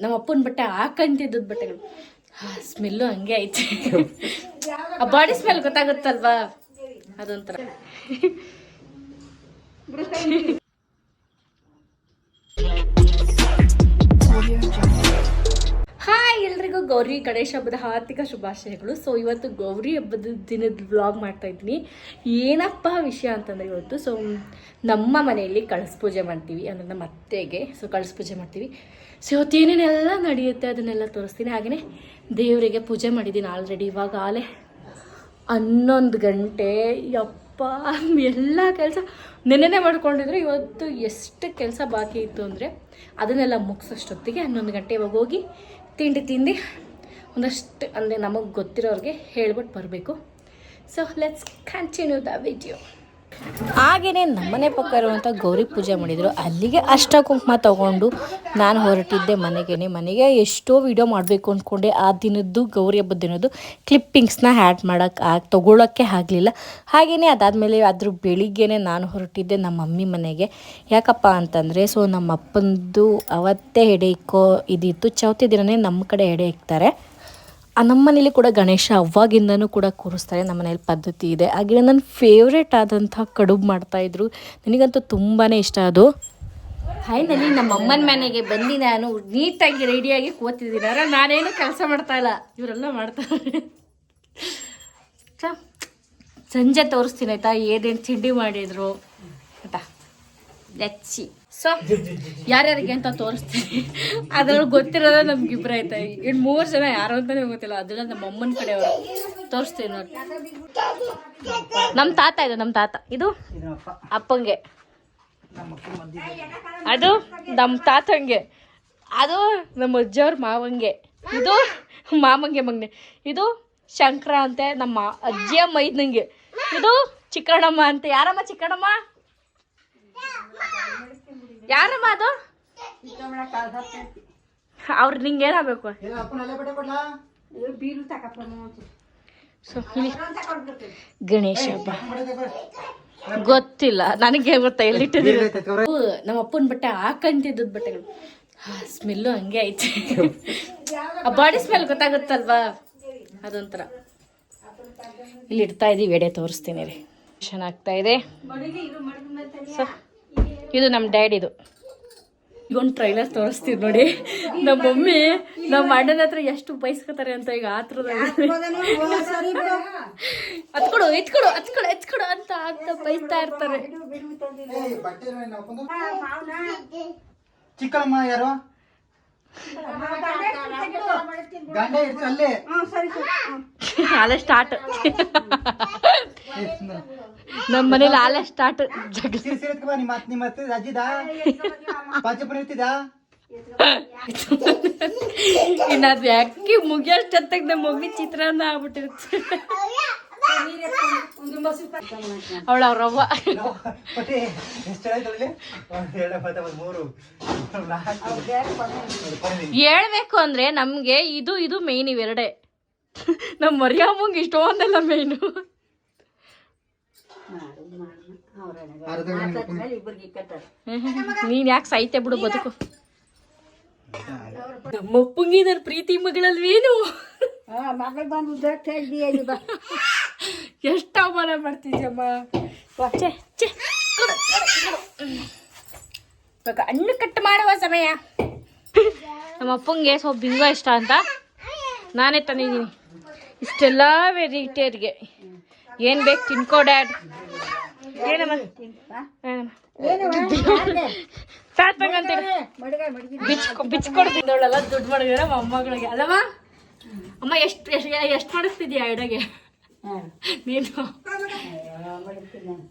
ನಮ್ಮ ಅಪ್ಪನ ಬಟ್ಟೆ ಹಾಕಂತಿದ್ದದ್ ಬಟ್ಟೆಗಳು. ಸ್ಮೆಲ್ಲು ಹಂಗೆ ಐತೆ. ಆ ಬಾಡಿ ಸ್ಮೆಲ್ ಗೊತ್ತಾಗುತ್ತಲ್ವಾ? ಅದೊಂಥರ. ಗೌರಿ ಗಣೇಶ ಹಬ್ಬದ ಆರ್ಥಿಕ ಶುಭಾಶಯಗಳು. ಸೊ ಇವತ್ತು ಗೌರಿ ಹಬ್ಬದ ದಿನದ ವ್ಲಾಗ್ ಮಾಡ್ತಾ ಇದ್ದೀನಿ. ಏನಪ್ಪ ವಿಷಯ ಅಂತಂದರೆ ಇವತ್ತು ಸೊ ನಮ್ಮ ಮನೆಯಲ್ಲಿ ಕಳಸ ಪೂಜೆ ಮಾಡ್ತೀವಿ, ಅಂದರೆ ನಮ್ಮ ಅತ್ತೆಗೆ ಸೊ ಕಳಸ ಪೂಜೆ ಮಾಡ್ತೀವಿ. ಸೊ ಇವತ್ತು ಏನೇನೆಲ್ಲ ನಡೆಯುತ್ತೆ ಅದನ್ನೆಲ್ಲ ತೋರಿಸ್ತೀನಿ. ಹಾಗೆಯೇ ದೇವರಿಗೆ ಪೂಜೆ ಮಾಡಿದ್ದೀನಿ ಆಲ್ರೆಡಿ ಇವಾಗ ಆಲೆ ಹನ್ನೊಂದು ಗಂಟೆ. ಯಪ್ಪ, ಎಲ್ಲ ಕೆಲಸ ನೆನ್ನೆನೇ ಮಾಡ್ಕೊಂಡಿದ್ರೆ. ಇವತ್ತು ಎಷ್ಟು ಕೆಲಸ ಬಾಕಿ ಇತ್ತು ಅಂದರೆ, ಅದನ್ನೆಲ್ಲ ಮುಗಿಸೋಷ್ಟೊತ್ತಿಗೆ ಹನ್ನೊಂದು ಗಂಟೆ ಇವಾಗ ಹೋಗಿ ತಿಂಡಿ ತಿಂದು ಒಂದಷ್ಟು ಅಂದರೆ ನಮಗೆ ಗೊತ್ತಿರೋರಿಗೆ ಹೇಳ್ಬಿಟ್ಟು ಬರಬೇಕು. So let's continue the video ಹಾಗೆಯೇ ನಮ್ಮನೆ ಪಕ್ಕ ಇರುವಂಥ ಗೌರಿ ಪೂಜೆ ಮಾಡಿದರು. ಅಲ್ಲಿಗೆ ಅಷ್ಟ ಕುಂಕುಮ ತಗೊಂಡು ನಾನು ಹೊರಟಿದ್ದೆ ಮನೆಗೇನೆ. ಮನೆಗೆ ಎಷ್ಟೋ ವಿಡಿಯೋ ಮಾಡಬೇಕು ಅಂದ್ಕೊಂಡೆ ಆ ದಿನದ್ದು, ಗೌರಿ ಹಬ್ಬದ ದಿನದ್ದು ಕ್ಲಿಪ್ಪಿಂಗ್ಸ್ನ ಹ್ಯಾಡ್ ಮಾಡೋಕ್ಕೆ ಆಗ, ತೊಗೊಳೋಕ್ಕೆ ಆಗಲಿಲ್ಲ. ಹಾಗೆಯೇ ಅದಾದಮೇಲೆ ಅದ್ರ ಬೆಳಿಗ್ಗೆನೆ ನಾನು ಹೊರಟಿದ್ದೆ ನಮ್ಮ ಮಮ್ಮಿ ಮನೆಗೆ. ಯಾಕಪ್ಪ ಅಂತಂದರೆ ಸೊ ನಮ್ಮ ಅಪ್ಪಂದು ಅವತ್ತೇ ಎಡೆ ಇಕ್ಕೋ ಇದಿತ್ತು. ಚೌತಿ ದಿನವೇ ನಮ್ಮ ಕಡೆ ಎಡೆ ಇಕ್ತಾರೆ. ನಮ್ಮ ಮನೇಲಿ ಕೂಡ ಗಣೇಶ ಅವಾಗಿಂದನೂ ಕೂಡ ಕೂರಿಸ್ತಾರೆ ನಮ್ಮ ಮನೇಲಿ ಪದ್ಧತಿ ಇದೆ. ಹಾಗೆ ನನ್ನ ಫೇವ್ರೇಟ್ ಆದಂಥ ಕಡುಬು ಮಾಡ್ತಾಯಿದ್ರು ನನಗಂತೂ ತುಂಬಾ ಇಷ್ಟ ಅದು? ಫೈನಲಿ ನಮ್ಮ ಅಮ್ಮನ ಮನೆಗೆ ಬಂದು ನಾನು ನೀಟಾಗಿ ರೆಡಿಯಾಗಿ ಕೂತಿದ್ದೀನಿ. ಅರ ನಾನೇನು ಕೆಲಸ ಮಾಡ್ತಾ ಇಲ್ಲ. ಇವರೆಲ್ಲ ಮಾಡ್ತಾರೆ. ಸಂಜೆ ತೋರಿಸ್ತೀನಿ ಆಯ್ತಾ? ಏನೇನು ತಿಂಡಿ ಮಾಡಿದ್ರು? ಆಯ್ತಾ? ಲೆಚ್ಚಿ ಸೊ ಯಾರ್ಯಾರಿಗೆ ಅಂತ ತೋರಿಸ್ತೀನಿ. ಅದ್ರಲ್ಲಿ ಗೊತ್ತಿರೋದ ನಮ್ಗೆ ಇಬ್ಬರ ಆಯ್ತಾ ಇನ್ನು ಮೂರು ಜನ ಯಾರು ಅಂತಾನೆ ಗೊತ್ತಿಲ್ಲ. ಅದೆಲ್ಲ ನಮ್ಮ ಅಮ್ಮನ ಕಡೆಯವರು. ತೋರಿಸ್ತೀನಿ ನೋಡಿ. ನಮ್ಮ ತಾತ ಇದು ನಮ್ಮ ತಾತ. ಇದು ಅಪ್ಪಂಗೆ. ಅದು ನಮ್ಮ ತಾತಂಗೆ. ಅದು ನಮ್ಮ ಅಜ್ಜವ್ರ ಮಾವಂಗೆ. ಇದು ಮಾಮಂಗೆ ಮಗನೆ. ಇದು ಶಂಕರ ಅಂತೆ ನಮ್ಮ ಅಜ್ಜಿಯ ಮೈದ್ನಂಗೆ. ಇದು ಚಿಕ್ಕಣ್ಣಮ್ಮ ಅಂತೆ. ಯಾರಮ್ಮ ಚಿಕ್ಕಣ್ಣಮ್ಮ? ಯಾರಮ್ಮ ಅದು? ಅವ್ರು ನಿಂಗೆ ಏನಾಗಬೇಕು? ಸೊ ಗಣೇಶ ಹಬ್ಬ. ಗೊತ್ತಿಲ್ಲ ನನಗೆ ಗೊತ್ತಾ ಎಲ್ಲಿಟ್ಟಿದ್ದೀವಿ ನಮ್ಮ ಅಪ್ಪನ ಬಟ್ಟೆ ಹಾಕಂತಿದ್ದದ್ ಬಟ್ಟೆಗಳು. ಸ್ಮೆಲ್ಲು ಹಂಗೆ ಐತೆ. ಆ ಬಾಡಿ ಸ್ಮೆಲ್ ಗೊತ್ತಾಗುತ್ತಲ್ವಾ? ಅದೊಂಥರ. ಇಲ್ಲಿ ಇಡ್ತಾ ಇದೀವಿ ಎಡೆ ತೋರಿಸ್ತೀನಿ ರೀ ಚೆನ್ನಾಗ್ತಾ ಇದೆ. ಸೊ ಇದು ನಮ್ಮ ಡ್ಯಾಡಿದು ಈಗ ಒಂದು ಟ್ರೈಲರ್ ತೋರಿಸ್ತೀವಿ ನೋಡಿ. ನಮ್ಮ ಮಮ್ಮಿ ನಮ್ಮ ಅಣ್ಣನ ಹತ್ರ ಎಷ್ಟು ಬಯಸ್ಕೊತಾರೆ ಅಂತ ಈಗ ಆತ್ರದ ಹತ್ಕೊಡು ಎತ್ಕೊಡು ಹತ್ಕೊಡು ಎತ್ಕೊಡು ಅಂತ ಅಂತ ಬೈಸ್ತಾ ಇರ್ತಾರೆ. ಚಿಕ್ಕಮ್ಮ ಯಾರು? ಗಂಡ ಅಲ್ಲೇ ಆಲೆ ಸ್ಟಾರ್ಟ್ ನಮ್ಮ ಮನೇಲಿ ಆಲೆ ಸ್ಟಾರ್ಟ್ ಜಗ ಸಿರಿ ಸಿರಿ ಎತ್ಕೊ ಬಾ, ನಿಮ್ಮ ಅತ್- ನಿಮ್ಮ ಅತ್ತೆ ಅಜ್ಜಿದ? ಪಾಚಪುರ ಇರ್ತಿದ? ಇನ್ನು ಅದು ಯಾಕೆ ಮುಗಿಯೋಷ್ಟೊತ್ತಾಗ ನಮ್ಮ ಮಮ್ಮಿ ಚಿತ್ರಾನ್ನ ಆಗ್ಬಿಟ್ಟಿರುತ್ತೆ. ಅವಳ ಅವ್ರವ್ವ ಹೇಳ್ಬೇಕು ಅಂದ್ರೆ ನಮ್ಗೆ ಇದು ಇದು ಮೇನ್ ಇವೆರಡೆ. ನಮ್ಮ ಮರಿಯಮ್ಮಂಗೆ ಇಷ್ಟೊಂದೆಲ್ಲ ಮೇಯ್ನು ಅರ್ಧ ನೀನ್ ಯಾಕೆ ಸಾಯ್ತೆ ಬಿಡು ಬದುಕು. ನಮ್ಮಪ್ಪಂಗೆ ಪ್ರೀತಿ ಮಗಳಲ್ವೇನು? ಮಗಳು ಬಂದು ಎಷ್ಟು ಅವಮಾನ ಮಾಡ್ತಿದ್ಯಮ್ಮ? ಕೊಡು, ಕೊಡು. ಇವಾಗ ಹಣ್ಣು ಕಟ್ ಮಾಡುವ ಸಮಯ. ನಮ್ಮ ಅಪ್ಪಂಗೆ ಸ್ವಲ್ಪ ಬಿಂಗ ಇಷ್ಟ ಅಂತ. ನಾನೇ ತಂದಿದ್ದೀನಿ. ಇಷ್ಟೆಲ್ಲ ವೆರೈಟಿಯರಿಗೆ. ಏನು ಬೇಕು ತಿನ್ಕೋ ಡ್ಯಾಡ್. ಏನಮ್ಮ? ಬಿಚ್ಕೊ ಬಿಚ್ಕೊಡ್ತಿದ್ದವಳೆಲ್ಲ ದುಡ್ಡು ಮಾಡಿದ್ರೆ ಅಮ್ಮಗಳಿಗೆ. ಅಲ್ಲಮ್ಮ? ಅಮ್ಮ ಎಷ್ಟು ಎಷ್ಟು ಎಷ್ಟು ಮಾಡಿಸ್ತಿದ್ಯಾ ಎಡೆಗೆ ನೀನು.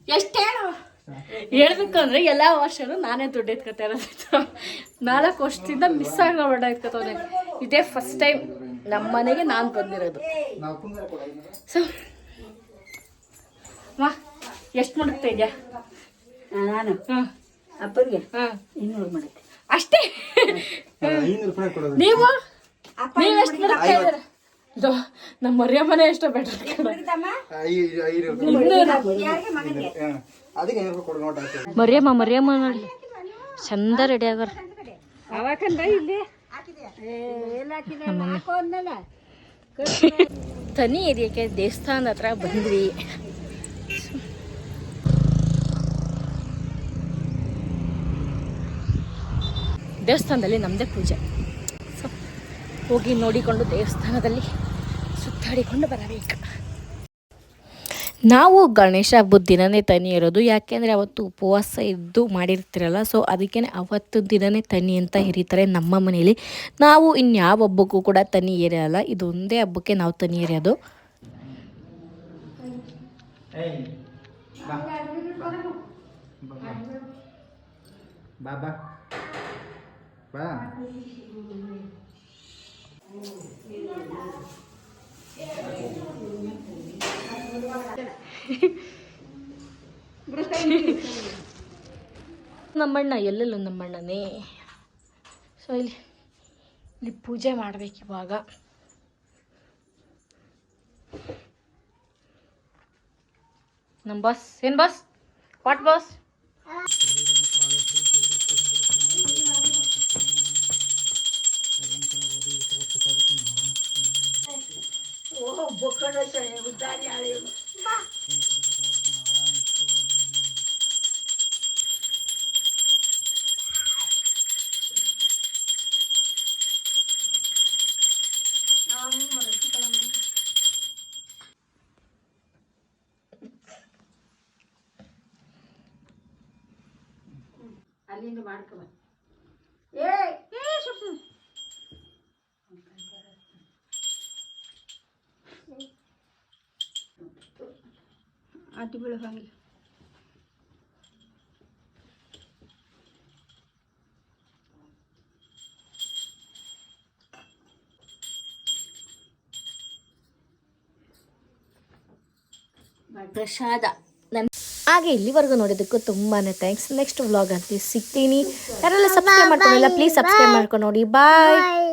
ಎಷ್ಟು ಹೇಳು? ಹೇಳ್ಬೇಕು ಅಂದ್ರೆ ಎಲ್ಲ ವರ್ಷನೂ ನಾನೇ ದುಡ್ಡು ಎತ್ಕೊತಾ ಇರೋದಿತ್ತು ನಾಲ್ಕು ವರ್ಷದಿಂದ ಮಿಸ್ ಆಗೋಬೇಡ ಎತ್ಕೊತವನೆ ಇದೇ ಫಸ್ಟ್ ಟೈಮ್ ನಮ್ಮ ಮನೆಗೆ ನಾನು ಬಂದಿರೋದು. ನಾವು ಕುಂದರ ಕೊಡ ಸೊ ಮಾ ಎಷ್ಟು ಮಾಡುತ್ತೆ ಇದೆಯಾ ನಾನು? ಹಾಂ. ಅಪ್ಪನಿಗೆ? ಹಾಂ. ಇನ್ನೂರು ಮಾಡುತ್ತೆ. ಅಷ್ಟೇ? ನೀವು? ನೀವು ಎಷ್ಟು ನಮ್ಮ ಮರಿಯಮ್ಮನೇ ಮನೆ ಬೆಟರ್ ಮರಿಯಮ್ಮ ಮರಿಯಮ್ಮ ನೋಡಿ. ಚಂದ ರೆಡಿ ಆಗ ತನಿ ಏರಿಯಕ್ಕೆ ದೇವಸ್ಥಾನದ ಹತ್ರ ಬಂದ್ವಿ. ದೇವಸ್ಥಾನದಲ್ಲಿ ನಮ್ಮದೇ ಪೂಜೆ. ಹೋಗಿ ನೋಡಿಕೊಂಡು ದೇವಸ್ಥಾನದಲ್ಲಿ ಸುತ್ತಾಡಿಕೊಂಡು ಬರಬೇಕು. ನಾವು ಗಣೇಶ ಹಬ್ಬದ ದಿನನೇ ತನಿ ಇರೋದು. ಯಾಕೆಂದರೆ ಅವತ್ತು ಉಪವಾಸ ಇದ್ದು ಮಾಡಿರ್ತಿರಲ್ಲ ಸೊ ಅದಕ್ಕೆ ಅವತ್ತು ದಿನನೇ ತನಿ ಅಂತ ಹಿರಿತಾರೆ ನಮ್ಮ ಮನೆಯಲ್ಲಿ. ನಾವು ಇನ್ಯಾವ ಹಬ್ಬಕ್ಕೂ ಕೂಡ ತನಿ ಏರಿಯಲ್ಲ ಇದೊಂದೇ ಹಬ್ಬಕ್ಕೆ ನಾವು ತನಿ ಇರೋದು ಏಯ್ ಬಾ. ಬಾ ಬಾ. ಬಾ. ನಮ್ಮಣ್ಣ, ಎಲ್ಲೆಲ್ಲ ನಮ್ಮಣ್ಣನೇ. ಸೊ ಇಲ್ಲಿ ಇಲ್ಲಿ ಪೂಜೆ ಮಾಡ್ಬೇಕು ಇವಾಗ. ನಮ್ಮ ಬಾಸ್ ಏನು ಬಾಸ್ ವಾಟ್ ಬಾಸ್ ಅಲ್ಲಿಂದ ಮಾಡ್ಕೊ ಬಾ. ಏ ಅಡ್ಡಿ ಬೀಳು ಹಂಗೆ. ಪ್ರಸಾದ. ನನ್ ಹಾಗೆ ಇಲ್ಲಿವರೆಗೂ ನೋಡಿದ್ದಕ್ಕೂ ತುಂಬಾ ಥ್ಯಾಂಕ್ಸ್ ನೆಕ್ಸ್ಟ್ ವ್ಲಾಗ್ ಅಂತ ಸಿಗ್ತೀನಿ. ಯಾರೆಲ್ಲ ಸಬ್ಸ್ಕ್ರೈಬ್ ಮಾಡ್ಕೊಂಡಿಲ್ಲ ಪ್ಲೀಸ್ ಸಬ್ಸ್ಕ್ರೈಬ್ ಮಾಡ್ಕೊಂಡು ನೋಡಿ. ಬಾಯ್